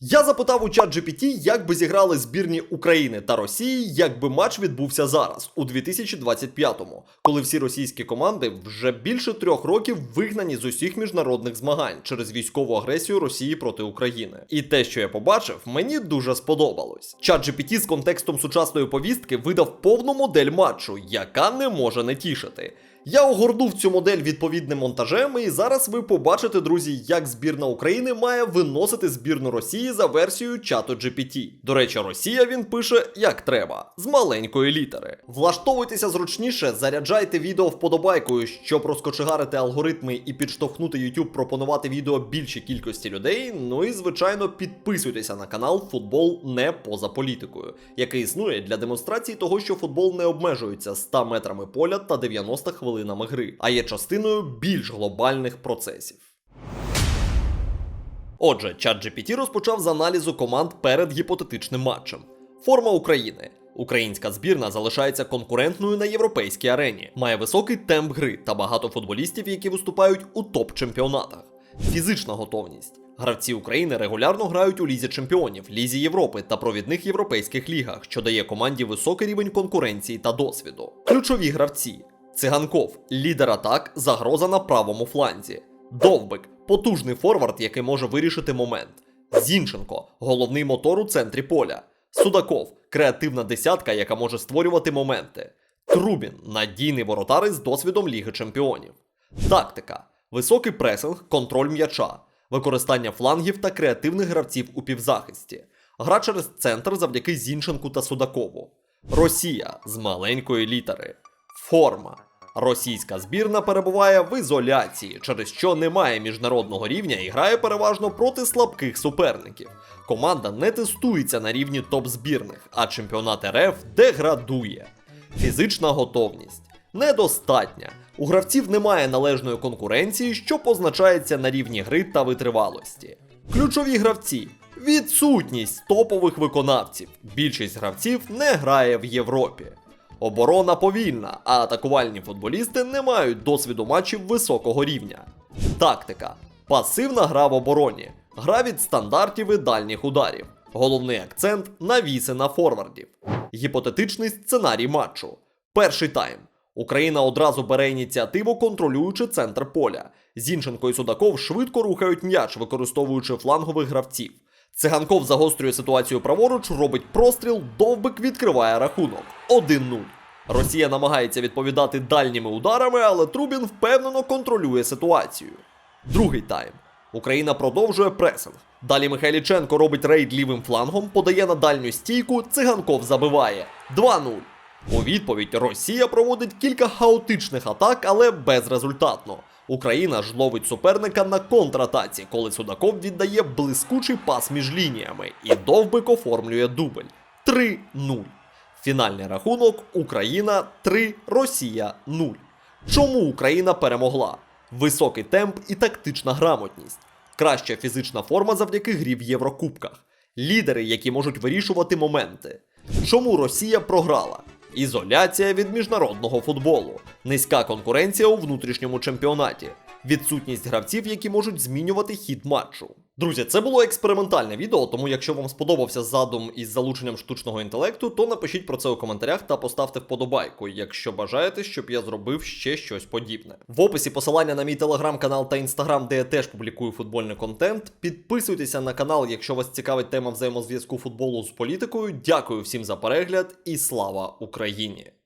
Я запитав у чат GPT, як би зіграли збірні України та Росії, якби матч відбувся зараз, у 2025-му, коли всі російські команди вже більше трьох років вигнані з усіх міжнародних змагань через військову агресію Росії проти України. І те, що я побачив, мені дуже сподобалось. Чат GPT з контекстом сучасної повістки видав повну модель матчу, яка не може не тішити. Я огорнув цю модель відповідним монтажем, і зараз ви побачите, друзі, як збірна України має виносити збірну Росії за версією чату GPT. До речі, Росія він пише як треба, з маленької літери. Влаштовуйтеся зручніше, заряджайте відео вподобайкою, щоб розкочегарити алгоритми і підштовхнути YouTube пропонувати відео більшій кількості людей. Ну і звичайно, підписуйтеся на канал Футбол не поза політикою, який існує для демонстрації того, що футбол не обмежується 100 метрами поля та 90 хвилинами гри, а є частиною більш глобальних процесів. Отже, ChatGPT розпочав з аналізу команд перед гіпотетичним матчем. Форма України. Українська збірна залишається конкурентною на європейській арені, має високий темп гри та багато футболістів, які виступають у топ-чемпіонатах. Фізична готовність. Гравці України регулярно грають у Лізі Чемпіонів, Лізі Європи та провідних європейських лігах, що дає команді високий рівень конкуренції та досвіду. Ключові гравці: Циганков, лідер атак, загроза на правому фланзі. Довбик потужний форвард, який може вирішити момент. Зінченко головний мотор у центрі поля. Судаков креативна десятка, яка може створювати моменти. Трубін надійний воротар з досвідом Ліги Чемпіонів. Тактика: високий пресинг, контроль м'яча, використання флангів та креативних гравців у півзахисті. Гра через центр завдяки Зінченку та Судакову. Росія з маленької літери. Форма. Російська збірна перебуває в ізоляції, через що немає міжнародного рівня і грає переважно проти слабких суперників. Команда не тестується на рівні топ-збірних, а чемпіонат РФ деградує. Фізична готовність недостатня. У гравців немає належної конкуренції, що позначається на рівні гри та витривалості. Ключові гравці. Відсутність топових виконавців. Більшість гравців не грає в Європі. Оборона повільна, а атакувальні футболісти не мають досвіду матчів високого рівня. Тактика. Пасивна гра в обороні. Гра від стандартів і дальніх ударів. Головний акцент навіси на форвардів. Гіпотетичний сценарій матчу. Перший тайм. Україна одразу бере ініціативу, контролюючи центр поля. Зінченко і Судаков швидко рухають м'яч, використовуючи флангових гравців. Циганков загострює ситуацію праворуч, робить простріл, довбик відкриває рахунок 1-0. Росія намагається відповідати дальніми ударами, але Трубін впевнено контролює ситуацію. Другий тайм. Україна продовжує пресинг. Далі Михайліченко робить рейд лівим флангом, подає на дальню стійку, циганков забиває 2-0. У відповідь Росія проводить кілька хаотичних атак, але безрезультатно. Україна ж ловить суперника на контратаці, коли Судаков віддає блискучий пас між лініями, і довбик оформлює дубль 3-0. Фінальний рахунок Україна 3, Росія 0. Чому Україна перемогла? Високий темп і тактична грамотність, краща фізична форма завдяки грі в Єврокубках, лідери, які можуть вирішувати моменти. Чому Росія програла? Ізоляція від міжнародного футболу, низька конкуренція у внутрішньому чемпіонаті, відсутність гравців, які можуть змінювати хід матчу. Друзі, це було експериментальне відео, тому якщо вам сподобався задум із залученням штучного інтелекту, то напишіть про це у коментарях та поставте вподобайку, якщо бажаєте, щоб я зробив ще щось подібне. В описі посилання на мій телеграм-канал та інстаграм, де я теж публікую футбольний контент. Підписуйтеся на канал, якщо вас цікавить тема взаємозв'язку футболу з політикою. Дякую всім за перегляд і слава Україні!